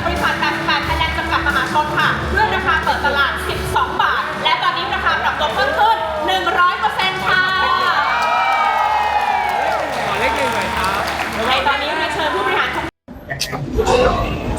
บบริษัท88ไทยแลนด์จำกัดมหาชนค่ะ เพื่อราคาเปิดตลาด 12 บาท และตอนนี้ราคาปรับตัวเพิ่มขึ้น 100%ค่ะ ขอเลขหนึ่งหน่อยครับ ในตอนนี้เรียนเชิญผู้บริหารทุก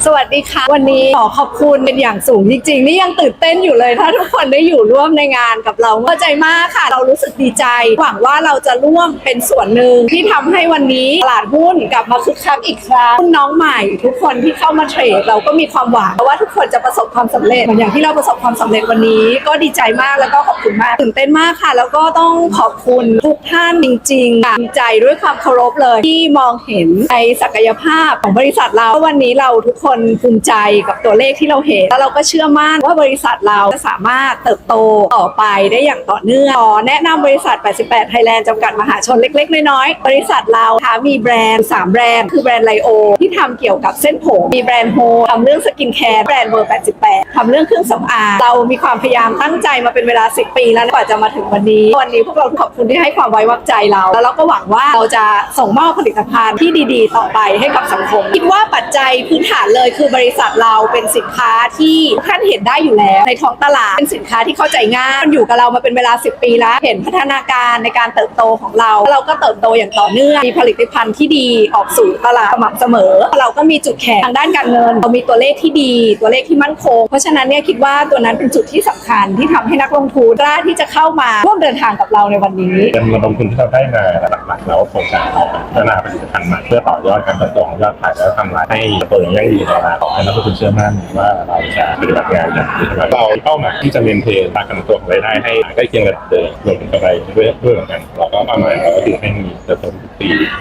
สวัสดีค่ะ วันนี้ขอขอบคุณเป็นอย่างสูงจริงๆ นี่ยังตื่นเต้นอยู่เลย ถ้าทุกคนได้อยู่ร่วมในงานกับเราเข้าใจมากค่ะ เรารู้สึกดีใจ หวังว่าเราจะร่วมเป็นส่วนหนึ่งที่ทำให้วันนี้ตลาดหุ้นกลับมาคึกคักอีกครั้งน้องใหม่ ทุกคนที่เข้ามาเทรดเราก็มีความหวังว่าทุกคนจะประสบความสำเร็จเหมือนอย่างที่เราประสบความสำเร็จวันนี้ ก็ดีใจมากแล้วก็ขอบคุณมากตื่นเต้นมากค่ะ แล้วก็ต้องขอบคุณทุกท่านจริงๆดีใจด้วยความเคารพเลยที่มองเห็นในศักยภาพของบริษัทเราวันนี้เราทุกคนภูมิใจกับตัวเลขที่เราเห็น แล้วเราก็เชื่อมั่นว่าบริษัทเราจะสามารถเติบโตต่อไปได้อย่างต่อเนื่องขอแนะนำบริษัท 88 ไทยแลนด์จำกัดมหาชนเล็ก ๆ น้อยๆ บริษัทเราค่ะมีแบรนด์ 3 แบรนด์ คือแบรนด์ไลโอที่ทำเกี่ยวกับเส้นผม มีแบรนด์โฮทำเรื่องสกินแคร์แบรนด์เบอร์ 88ทำเรื่องเครื่องสำอางเรามีความพยายามตั้งใจมาเป็นเวลา 10 ปีแล้วกว่าจะมาถึงวันนี้ วันนี้พวกเราขอบคุณที่ให้ความไว้วางใจเรา แล้วเราก็หวังว่าเราจะส่งมอบผลิตภัณฑ์ที่ดี ๆ ต่อไปให้กับสังคม คิดว่าปัจจัยพื้นฐานเลยยคือบริษัทเราเป็นสินค้าที่ท่านเห็นได้อยู่แล้วในท้องตลาดเป็นสินค้าที่เข้าใจง่ายมันอยู่กับเรามาเป็นเวลา 10 ปีแล้วเห็นพัฒนาการในการเติบโตของเรา เราก็เติบโตอย่างต่อเนื่องมีผลิตภัณฑ์ที่ดีออกสู่ตลาดสม่ำเสมอ เราก็มีจุดแข็งทางด้านการเงินเรามีตัวเลขที่ดี ตัวเลขที่มั่นคง เพราะฉะนั้นเนี่ยคิดว่าตัวนั้นเป็นจุดที่สำคัญที่ทำให้นักลงทุนกล้าที่จะเข้ามาร่วมเดินทางกับเราในวันนี้เป็นระดมทุนที่เราได้มาหลักๆแล้วโครงการพัฒนาผลิตภัณฑ์ใหม่เพื่อต่อยอดการเติบโตของยอดขายและทำรายให้เติบโตอย่างยั่งยืนในอนาคตให้นักลงทุนเชื่อมั่นว่าเราจะปฏิบัติงานอย่างดีเราเป้าหมายที่จะเมนเทนตารกันตัวของรายได้ให้ใกล้เคียงระดับเดิมรวมถึงกำไรด้วยเพื่อนกันเราก็เป้าหมายเราก็คือให้มีเติบโต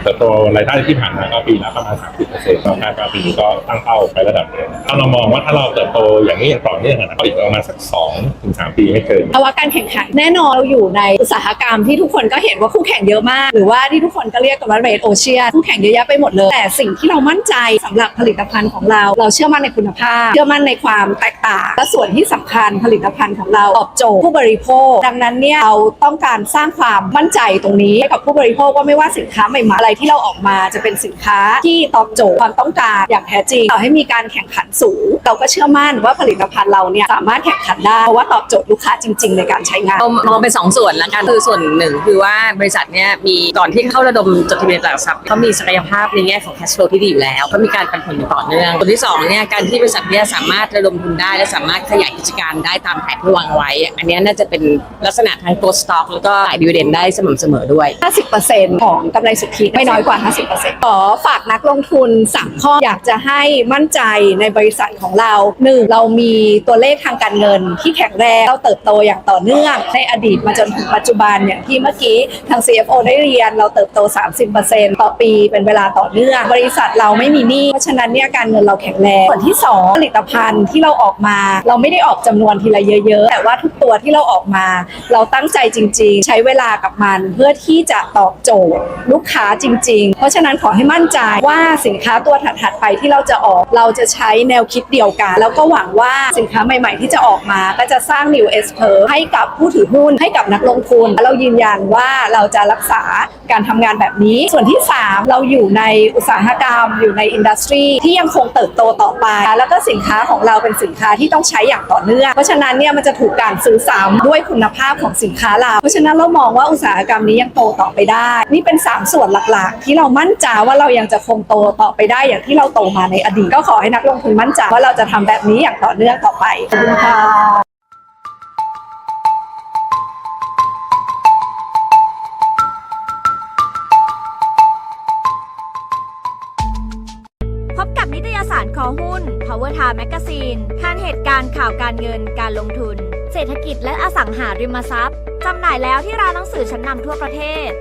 เติบโตรายได้ที่ผ่านมาก็ปีละประมาณ 30เปอร์เซ็นต์เราคาดว่าปีนี้ก็ตั้งเป้าไประดับเดิมถ้าเรามองว่าถ้าเราเติบโตอย่างนี้อย่างต่อเนื่องอะนะก็อีกประมาณสักสองถึงสามปีไม่เกินภาวะการแข่งขันแน่นอนเราอยู่ในอุตสาหกรรมที่ทุกคนก็เห็นว่าคู่แข่งเยอะมาก หรือว่าที่ทุกคนก็เรียกกันว่าเรดโอเชียคู่แข่งเยอะแยะไปหมดเลย แต่สิ่งที่เรามั่นใจสำหรับผลิตภัณฑ์ของเรา เราเชื่อมั่นในคุณภาพ เชื่อมั่นในความแตกต่าง และส่วนที่สำคัญผลิตภัณฑ์ของเราตอบโจทย์ผู้บริโภค ดังนั้นเนี่ยเราต้องการสร้างความมั่นใจตรงนี้ให้กับผู้บริโภคว่าไม่ว่าสินค้าใหม่ๆอะไรที่เราออกมาจะเป็นสินค้าที่ตอบโจทย์ความต้องการอย่างแท้จริงต่อให้มีการแข่งขันสูง เราก็เชื่อมั่นว่าผลิตภัณฑ์เราเนี่ยสามารถแข่งขันได้เพราะว่าตอบโจทย์ลูกค้าจริง ๆ ในการใช้งานเรามองเป็นสองส่วนละกันคือส่วนหนึ่งคือว่าบริษัทเนี้ยมีก่อนที่เข้าระดมจดทะเบียนตลาดหลักทรัพย์เขามีศักยภาพในแง่ของ cash flow ที่ดีอยู่แล้วเขามีการปันผลอย่างต่อเนื่องส่วนที่สองเนี่ยการที่บริษัทเนี้ยสามารถระดมทุนได้ และสามารถขยายกิจการได้ตามแผนที่วางไว้ อันเนี้ยน่าจะเป็นลักษณะทางตัวสต็อกแล้วก็ขายดีเวเดนได้สม่ำเสมอด้วย 50%ของกำไรสุทธิไม่น้อยกว่า 50%ขอฝากนักลงทุน 3 ข้ออยากจะให้มั่นใจในบริษัทของเรา 1. เรามีตัวเลขทางการเงินที่แข็งแรงเราเติบโตอย่างต่อเนื่อง ในอดีตมาจนถึงปัจจุบันอย่างที่เมื่อกี้ทาง CFO ได้เรียนเราเติบโต 30%ต่อปีเป็นเวลาต่อเนื่อง บริษัทเราไม่มีหนี้เพราะฉะนั้นเนี่ยการเงินเราแข็งแรงส่วนที่ 2 ผลิตภัณฑ์ที่เราออกมา เราไม่ได้ออกจำนวนทีละเยอะๆ แต่ว่าทุกตัวที่เราออกมา เราตั้งใจจริง ๆ ใช้เวลากับมันเพื่อที่จะตอบโจทย์ลูกค้าจริง ๆ เพราะฉะนั้นขอให้มั่นใจว่าสินค้าตัวถัดๆไปที่เราจะออกเราจะใช้แนวคิดเดียวกัน แล้วก็หวังว่าสินค้าใหม่ๆ ที่จะออกมาก็จะสร้าง new S curve ให้กับผู้ถือหุ้นให้กับนักลงทุน เรายืนยันว่าเราจะรักษาการทำงานแบบนี้ ส่วนที่ 3 เราอยู่ในอุตสาหกรรม อยู่ในอินดัสทรีที่ยังคงเติบโตต่อไป แล้วก็สินค้าของเราเป็นสินค้าที่ต้องใช้อย่างต่อเนื่อง เพราะฉะนั้นเนี่ยมันจะถูกการซื้อซ้ำด้วยคุณภาพของสินค้าเรา เพราะฉะนั้นเรามองว่าอุตสาหกรรมนี้ยังโตต่อไปได้ นี่เป็น 3ส่วนหลักๆ ที่เรามั่นใจว่าเรายังจะคงโตต่อไปได้อย่างที่เราโตมาในอดีต ก็ขอให้นักลงทุนมั่นใจว่าเราจะทำแบบนี้อย่างต่อเนื่องต่อไปขอบคุณค่ะพบกับนิตยสารคอหุ้น Power Time Magazine ผ่านเหตุการณ์ข่าวการเงินการลงทุน เศรษฐกิจและอสังหาริมทรัพย์ จำหน่ายแล้วที่ร้านหนังสือชั้นนำทั่วประเทศ